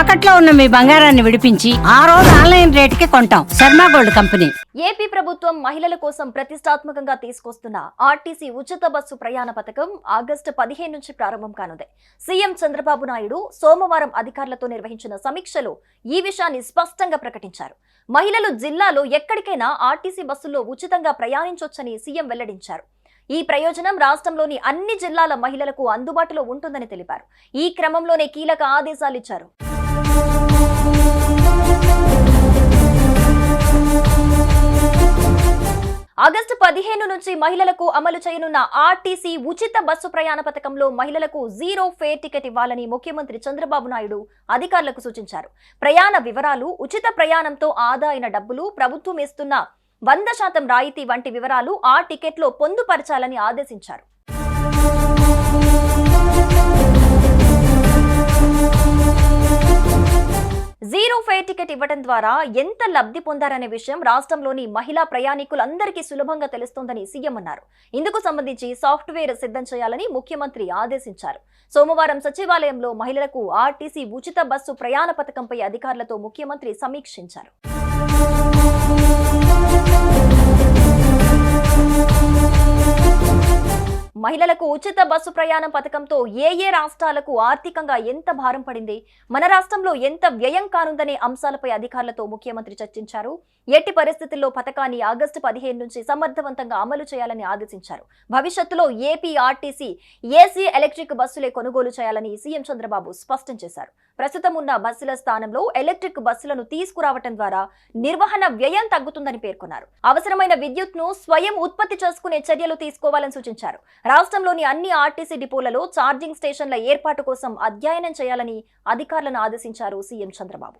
తాకట్లో ఉన్న మీ బంగారాన్ని విడిపించి ఆ రోజు ఆన్లైన్ రేటుకి కొంటాం. Sharma gold company. ఏపీ ప్రభుత్వం మహిళల కోసం ప్రతిష్టాత్మకంగా తీసుకొస్తున్న ఆర్టీసీ ఉచిత బస్సు ప్రయాణ పథకం ఆగస్టు పదిహేను నుంచి ప్రారంభం కానుంది. సీఎం చంద్రబాబు నాయుడు సోమవారం అధికారులతో నిర్వహించిన సమీక్షలో ఈ విషయాన్ని స్పష్టంగా ప్రకటించారు. మహిళలు జిల్లాలో ఎక్కడికైనా ఆర్టీసీ బస్సుల్లో ఉచితంగా ప్రయాణించొచ్చని సీఎం వెల్లడించారు. ఈ ప్రయోజనం రాష్ట్రంలోని అన్ని జిల్లాల మహిళలకు అందుబాటులో ఉంటుందని తెలిపారు. ఈ క్రమంలోనే కీలక ఆదేశాలు ఇచ్చారు. ఆగస్టు పదిహేను నుంచి మహిళలకు అమలు చేయనున్న ఆర్టీసీ ఉచిత బస్సు ప్రయాణ పథకంలో మహిళలకు జీరో ఫేర్ టికెట్ ఇవ్వాలని ముఖ్యమంత్రి చంద్రబాబు నాయుడు అధికారులకు సూచించారు. ప్రయాణ వివరాలు ఉచిత ప్రయాణంతో ఆదా అయిన డబ్బులు ప్రభుత్వం ఇస్తున్న వంద శాతం రాయితీ వంటి వివరాలు ఆ టికెట్లో పొందుపరచాలని ఆదేశించారు. టికెట్ ఇవ్వడం ద్వారా ఎంత లబ్ధి పొందారనే విషయం రాష్ట్రంలోని మహిళా ప్రయాణికులందరికీ సులభంగా తెలుస్తోందని సీఎం అన్నారు. ఇందుకు సంబంధించి సాఫ్ట్వేర్ సిద్ధం చేయాలని ముఖ్యమంత్రి ఆదేశించారు. సోమవారం సచివాలయంలో మహిళలకు ఆర్టీసీ ఉచిత బస్సు ప్రయాణ పథకంపై అధికారులతో ముఖ్యమంత్రి సమీక్షించారు. మహిళలకు ఉచిత బస్సు ప్రయాణం పథకంతో ఏ ఏ రాష్ట్రాలకు ఆర్థికంగా ఎంత భారం పడింది? మన రాష్ట్రంలో ఎంత వ్యయం కానుందనే అంశాలపై అధికారులతో ముఖ్యమంత్రి చర్చించారు. ఎట్టి పరిస్థితుల్లో పథకాన్ని ఆగస్టు పదిహేను నుంచి సమర్థవంతంగా అమలు చేయాలని ఆదేశించారు. భవిష్యత్తులో ఏపీ ఆర్టీసీ ఏసీ ఎలక్ట్రిక్ బస్సులే కొనుగోలు చేయాలని సీఎం చంద్రబాబు స్పష్టం చేశారు. ప్రస్తుతం ఉన్న బస్సుల స్థానంలో ఎలక్ట్రిక్ బస్సులను తీసుకురావటం ద్వారా నిర్వహణ వ్యయం తగ్గుతుందని పేర్కొన్నారు. అవసరమైన విద్యుత్ను స్వయం ఉత్పత్తి చేసుకునే చర్యలు తీసుకోవాలని సూచించారు. రాష్ట్రంలోని అన్ని ఆర్టీసీ డిపోలలో ఛార్జింగ్ స్టేషన్ల ఏర్పాటు కోసం అధ్యయనం చేయాలని అధికారులను ఆదేశించారు సీఎం చంద్రబాబు.